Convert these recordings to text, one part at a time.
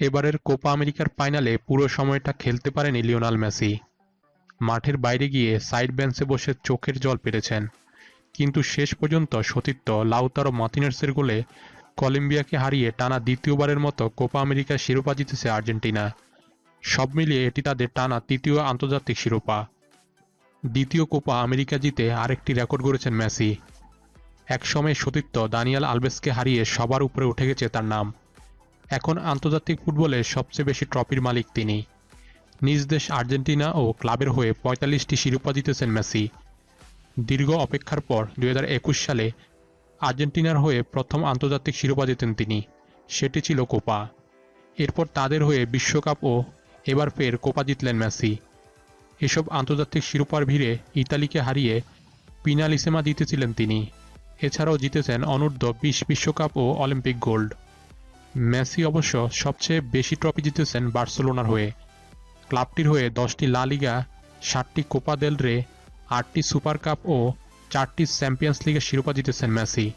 এবারের কোপা আমেরিকার ফাইনালে পুরো সময়টা খেলতে পারেনি লিওনাল মেসি। মাঠের বাইরে গিয়ে সাইড বেঞ্চে বসে চোখের জল পেরেছেন কিন্তু শেষ পর্যন্ত সতীর্থ লাউতারো মার্টিনেসের গোলে কলম্বিয়াকে হারিয়ে টানা দ্বিতীয়বারের মতো কোপা আমেরিকার শিরোপা জিতেছে আর্জেন্টিনা। সব মিলিয়ে এটি তাদের টানা তৃতীয় আন্তর্জাতিক শিরোপা। দ্বিতীয় কোপা আমেরিকা জিতে আরেকটি রেকর্ড গড়েছেন মেসি। একসময় সতীর্থ দানিয়াল আলবেসকে হারিয়ে সবার উপরে উঠে গেছে তার নাম। এখন আন্তর্জাতিক ফুটবলে সবচেয়ে বেশি ট্রফির মালিক তিনি। নিজ দেশ আর্জেন্টিনা ও ক্লাবের হয়ে পঁয়তাল্লিশটি শিরোপা জিতেছেন মেসি। দীর্ঘ অপেক্ষার পর দু হাজার একুশ সালে আর্জেন্টিনার হয়ে প্রথম আন্তর্জাতিক শিরোপা জিতেন তিনি। সেটি ছিল কোপা। এরপর তাদের হয়ে বিশ্বকাপ ও এবার ফের কোপা জিতলেন মেসি। এসব আন্তর্জাতিক শিরোপার ভিড়ে ইতালিকে হারিয়ে পিনালিসেমা জিতেছিলেন তিনি। এছাড়াও জিতেছেন অনূর্ধ্ব বিশ বিশ্বকাপ ও অলিম্পিক গোল্ড। মেসি অবশ্য সবচেয়ে বেশি ট্রফি জিতেছেন বার্সেলোনার হয়ে। ক্লাবটির হয়ে দশটি লা লিগা কোপা দেল রে, আটটি সুপার কাপ ও চারটি চ্যাম্পিয়ন্স লিগের শিরোপা জিতেছেন মেসি।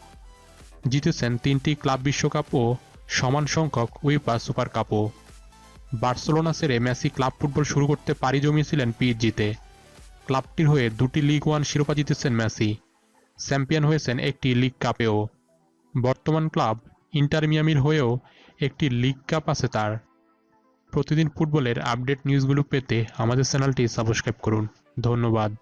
জিতেছেন তিনটি ক্লাব বিশ্বকাপ ও সমান সংখ্যক উইপা সুপার কাপও বার্সেলোনা সেরে মেসি ক্লাব ফুটবল শুরু করতে পারি জমিয়েছিলেন পিএইচজিতে। ক্লাবটির হয়ে দুটি লিগ ওয়ান শিরোপা জিতেছেন মেসি। চ্যাম্পিয়ন হয়েছেন একটি লিগ কাপেও। বর্তমান ক্লাব ইন্টার মিয়ামির হয়েও একটি লিগ কাপ আছে তার। প্রতিদিন ফুটবলের আপডেট নিউজগুলো পেতে আমাদের চ্যানেলটি সাবস্ক্রাইব করুন। ধন্যবাদ।